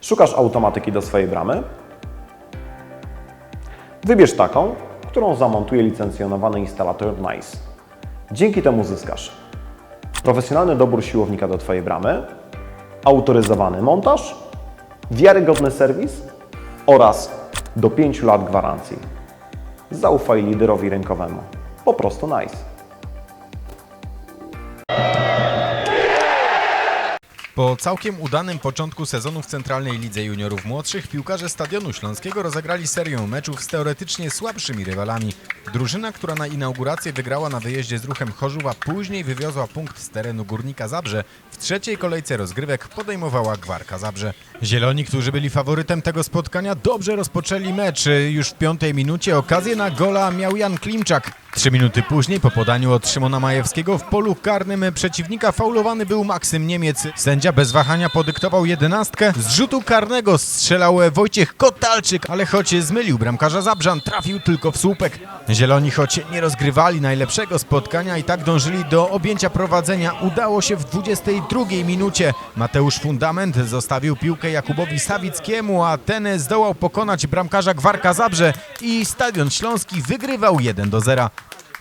Szukasz automatyki do swojej bramy? Wybierz taką, którą zamontuje licencjonowany instalator NICE. Dzięki temu zyskasz profesjonalny dobór siłownika do Twojej bramy, autoryzowany montaż, wiarygodny serwis oraz do 5 lat gwarancji. Zaufaj liderowi rynkowemu. Po prostu NICE. Po całkiem udanym początku sezonu w Centralnej Lidze Juniorów Młodszych piłkarze Stadionu Śląskiego rozegrali serię meczów z teoretycznie słabszymi rywalami. Drużyna, która na inaugurację wygrała na wyjeździe z ruchem Chorzów, a później wywiozła punkt z terenu Górnika Zabrze, w trzeciej kolejce rozgrywek podejmowała Gwarka Zabrze. Zieloni, którzy byli faworytem tego spotkania, dobrze rozpoczęli mecz. Już w piątej minucie okazję na gola miał Jan Klimczak. Trzy minuty później po podaniu od Szymona Majewskiego w polu karnym przeciwnika faulowany był Maksym Niemiec. Sędzia bez wahania podyktował jedenastkę. Z rzutu karnego strzelał Wojciech Kotalczyk, ale choć zmylił bramkarza Zabrzan, trafił tylko w słupek. Zieloni, choć nie rozgrywali najlepszego spotkania i tak dążyli do objęcia prowadzenia, udało się w 22 minucie. Mateusz Fundament zostawił piłkę Jakubowi Sawickiemu, a ten zdołał pokonać bramkarza Gwarka Zabrze i Stadion Śląski wygrywał 1 do 0.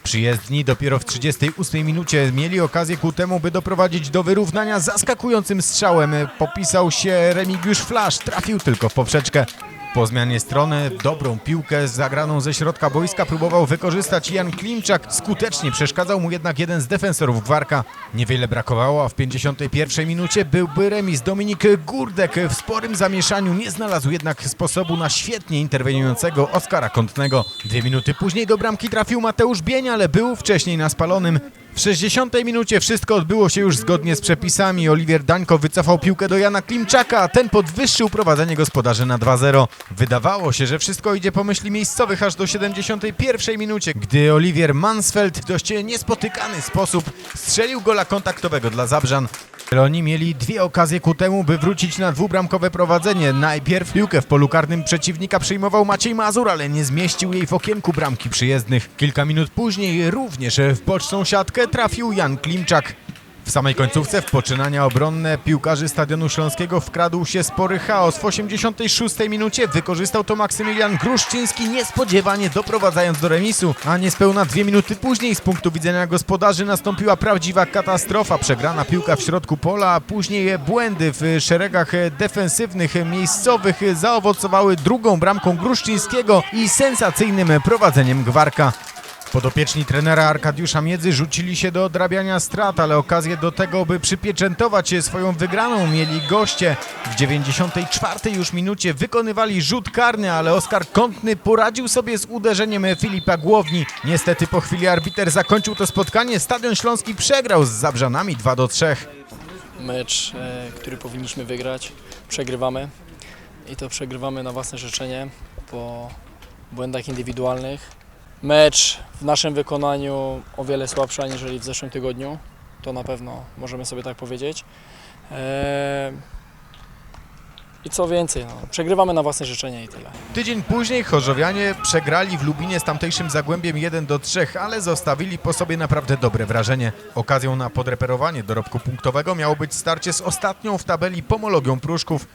Przyjezdni dopiero w 38 minucie mieli okazję ku temu, by doprowadzić do wyrównania zaskakującym strzałem. Popisał się Remigiusz Flasz, trafił tylko w poprzeczkę. Po zmianie strony dobrą piłkę zagraną ze środka boiska próbował wykorzystać Jan Klimczak. Skutecznie przeszkadzał mu jednak jeden z defensorów Gwarka. Niewiele brakowało, a w 51 minucie byłby remis. Dominik Gurdek w sporym zamieszaniu nie znalazł jednak sposobu na świetnie interweniującego Oskara Kątnego. Dwie minuty później do bramki trafił Mateusz Bień, ale był wcześniej na spalonym. W 60 minucie wszystko odbyło się już zgodnie z przepisami. Oliwier Dańko wycofał piłkę do Jana Klimczaka, ten podwyższył prowadzenie gospodarzy na 2-0. Wydawało się, że wszystko idzie po myśli miejscowych aż do 71 minucie, gdy Oliwier Mansfeld w dość niespotykany sposób strzelił gola kontaktowego dla Zabrzan. Zieloni mieli dwie okazje ku temu, by wrócić na dwubramkowe prowadzenie. Najpierw piłkę w polu karnym przeciwnika przyjmował Maciej Mazur, ale nie zmieścił jej w okienku bramki przyjezdnych. Kilka minut później również w boczną siatkę trafił Jan Klimczak. W samej końcówce w poczynania obronne piłkarzy Stadionu Śląskiego wkradł się spory chaos. W 86 minucie wykorzystał to Maksymilian Gruszczyński niespodziewanie doprowadzając do remisu, a niespełna dwie minuty później z punktu widzenia gospodarzy nastąpiła prawdziwa katastrofa. Przegrana piłka w środku pola, a później błędy w szeregach defensywnych miejscowych zaowocowały drugą bramką Gruszczyńskiego i sensacyjnym prowadzeniem Gwarka. Podopieczni trenera Arkadiusza Miedzy rzucili się do odrabiania strat, ale okazję do tego, by przypieczętować swoją wygraną mieli goście. W 94 już minucie wykonywali rzut karny, ale Oskar Kątny poradził sobie z uderzeniem Filipa Głowni. Niestety po chwili arbiter zakończył to spotkanie. Stadion Śląski przegrał z Zabrzanami 2 do 3. mecz, e, który powinniśmy wygrać, przegrywamy i to przegrywamy na własne życzenie po błędach indywidualnych. Mecz w naszym wykonaniu o wiele słabszy aniżeli w zeszłym tygodniu, to na pewno możemy sobie tak powiedzieć. E, I co więcej, no, przegrywamy na własne życzenie i tyle. Tydzień później Chorzowianie przegrali w Lubinie z tamtejszym Zagłębiem 1 do 3, ale zostawili po sobie naprawdę dobre wrażenie. Okazją na podreperowanie dorobku punktowego miało być starcie z ostatnią w tabeli pomologią Pruszków.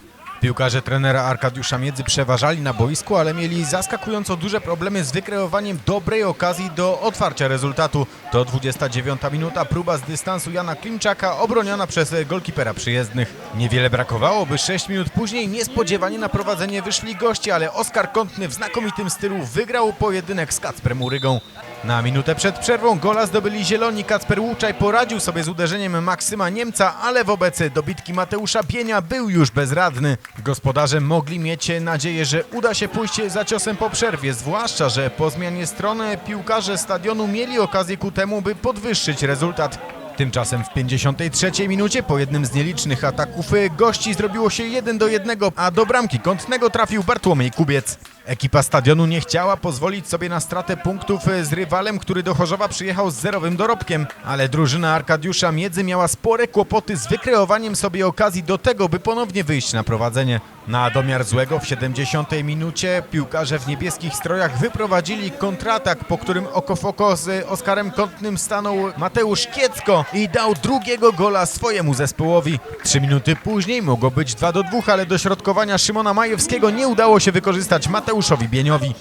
Piłkarze trenera Arkadiusza Miedzy przeważali na boisku, ale mieli zaskakująco duże problemy z wykreowaniem dobrej okazji do otwarcia rezultatu. To 29 minuta, próba z dystansu Jana Klimczaka obroniona przez golkipera przyjezdnych. Niewiele brakowało, by 6 minut później niespodziewanie na prowadzenie wyszli goście, ale Oskar Kątny w znakomitym stylu wygrał pojedynek z Kacprem Urygą. Na minutę przed przerwą gola zdobyli zieloni. Kacper Łuczaj poradził sobie z uderzeniem Maksyma Niemca, ale wobec dobitki Mateusza Bienia był już bezradny. Gospodarze mogli mieć nadzieję, że uda się pójść za ciosem po przerwie, zwłaszcza, że po zmianie strony piłkarze stadionu mieli okazję ku temu, by podwyższyć rezultat. Tymczasem w 53 minucie po jednym z nielicznych ataków gości zrobiło się 1 do 1, a do bramki kątnego trafił Bartłomiej Kubiec. Ekipa stadionu nie chciała pozwolić sobie na stratę punktów e, z rywalem, który do Chorzowa przyjechał z zerowym dorobkiem, ale drużyna Arkadiusza Miedzy miała spore kłopoty z wykreowaniem sobie okazji do tego, by ponownie wyjść na prowadzenie. Na domiar złego w 70 minucie piłkarze w niebieskich strojach wyprowadzili kontratak, po którym oko w oko z Oskarem Kątnym stanął Mateusz Kiecko i dał drugiego gola swojemu zespołowi. Trzy minuty później mogło być 2 do 2, ale dośrodkowania Szymona Majewskiego nie udało się wykorzystać Mateuszowi Bieniowi.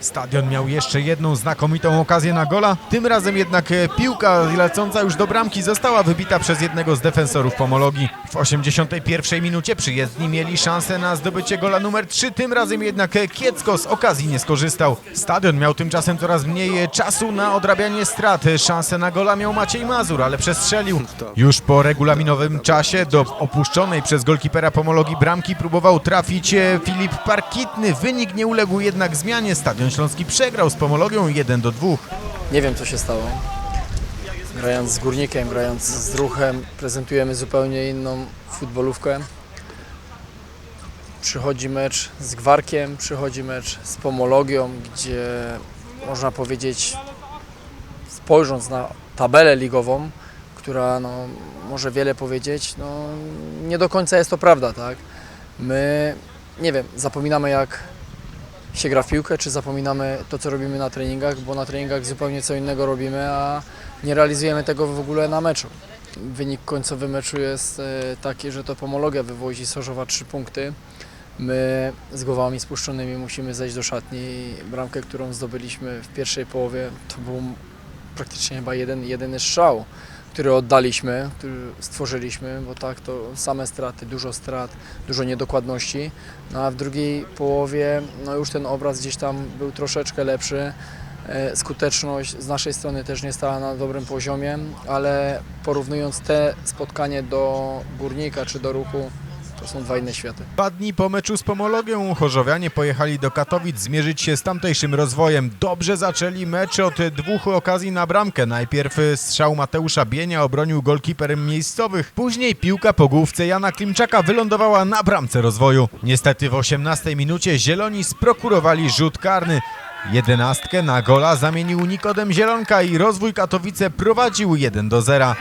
Stadion miał jeszcze jedną znakomitą okazję na gola, tym razem jednak e, piłka lecąca już do bramki została wybita przez jednego z defensorów pomologii. W 81 minucie przyjezdni mieli szansę na zdobycie gola numer 3, tym razem jednak e, Kiecko z okazji nie skorzystał. Stadion miał tymczasem coraz mniej e, czasu na odrabianie strat. E, Szansę na gola miał Maciej Mazur, ale przestrzelił. Już po regulaminowym czasie do opuszczonej przez golkipera pomologii bramki próbował trafić Filip Parkitny. Wynik nie uległ jednak zmianie. Stadion Śląski przegrał z pomologią 1 do 2. Nie wiem, co się stało. Grając z Górnikiem, grając z Druchem, prezentujemy zupełnie inną futbolówkę. Przychodzi mecz z Gwarkiem, przychodzi mecz z Pomologią, gdzie można powiedzieć, spojrząc na tabelę ligową, która no, może wiele powiedzieć, no, nie do końca jest to prawda, tak? My, nie wiem, zapominamy jak się gra w piłkę, czy zapominamy to, co robimy na treningach, bo na treningach zupełnie co innego robimy, a nie realizujemy tego w ogóle na meczu. Wynik końcowy meczu jest e, taki, że to Pomologia wywozi z Chorzowa 3 punkty. My z głowami spuszczonymi musimy zejść do szatni. Bramkę, którą zdobyliśmy w pierwszej połowie, to był praktycznie chyba jeden, jedyny strzał, który oddaliśmy, który stworzyliśmy, bo tak to same straty, dużo strat, dużo niedokładności. No a w drugiej połowie no już ten obraz gdzieś tam był troszeczkę lepszy. E, Skuteczność z naszej strony też nie stała na dobrym poziomie, ale porównując te spotkanie do Górnika czy do Ruchu, są dwa inne światy. Dwa dni po meczu z Pomologią Chorzowianie pojechali do Katowic zmierzyć się z tamtejszym rozwojem. Dobrze zaczęli mecz od dwóch okazji na bramkę. Najpierw strzał Mateusza Bienia obronił golkiper miejscowych. Później piłka po główce Jana Klimczaka wylądowała na bramce rozwoju. Niestety w 18 minucie Zieloni sprokurowali rzut karny. Jedenastkę na gola zamienił Nikodem Zielonka i rozwój Katowice prowadził 1 do 0.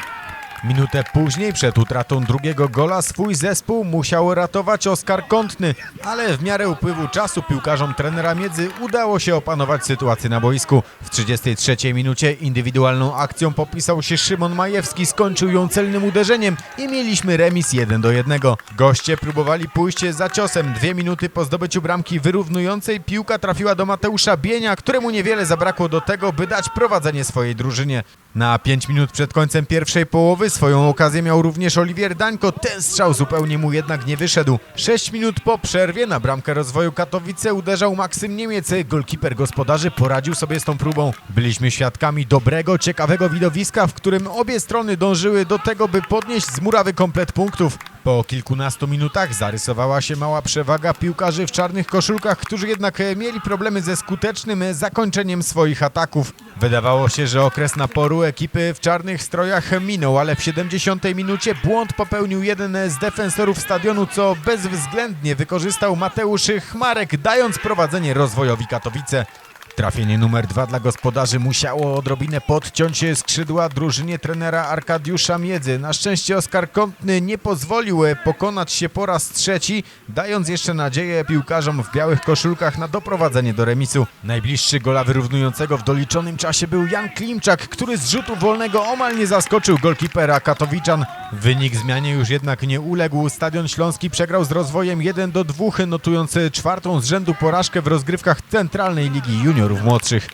Minutę później, przed utratą drugiego gola, swój zespół musiał ratować Oskar Kątny, ale w miarę upływu czasu piłkarzom trenera Miedzy udało się opanować sytuację na boisku. W 33 minucie indywidualną akcją popisał się Szymon Majewski, skończył ją celnym uderzeniem i mieliśmy remis 1 do 1. Goście próbowali pójść za ciosem. Dwie minuty po zdobyciu bramki wyrównującej piłka trafiła do Mateusza Bienia, któremu niewiele zabrakło do tego, by dać prowadzenie swojej drużynie. Na 5 minut przed końcem pierwszej połowy swoją okazję miał również Oliwier Dańko. Ten strzał zupełnie mu jednak nie wyszedł. 6 minut po przerwie na bramkę rozwoju Katowice uderzał Maksym Niemiec. Golkiper gospodarzy poradził sobie z tą próbą. Byliśmy świadkami dobrego, ciekawego widowiska, w którym obie strony dążyły do tego, by podnieść z murawy komplet punktów. Po kilkunastu minutach zarysowała się mała przewaga piłkarzy w czarnych koszulkach, którzy jednak mieli problemy ze skutecznym zakończeniem swoich ataków. Wydawało się, że okres naporu ekipy w czarnych strojach minął, ale w 70 minucie błąd popełnił jeden z defensorów stadionu, co bezwzględnie wykorzystał Mateusz Chmarek, dając prowadzenie rozwojowi Katowice. Trafienie numer dwa dla gospodarzy musiało odrobinę podciąć skrzydła drużynie trenera Arkadiusza Miedzy. Na szczęście Oskar Kątny nie pozwolił pokonać się po raz trzeci, dając jeszcze nadzieję piłkarzom w białych koszulkach na doprowadzenie do remisu. Najbliższy gola wyrównującego w doliczonym czasie był Jan Klimczak, który z rzutu wolnego omal nie zaskoczył golkipera Katowiczan. Wynik zmianie już jednak nie uległ. Stadion Śląski przegrał z rozwojem 1 do 2, notując czwartą z rzędu porażkę w rozgrywkach Centralnej Ligi Juniorów Młodszych.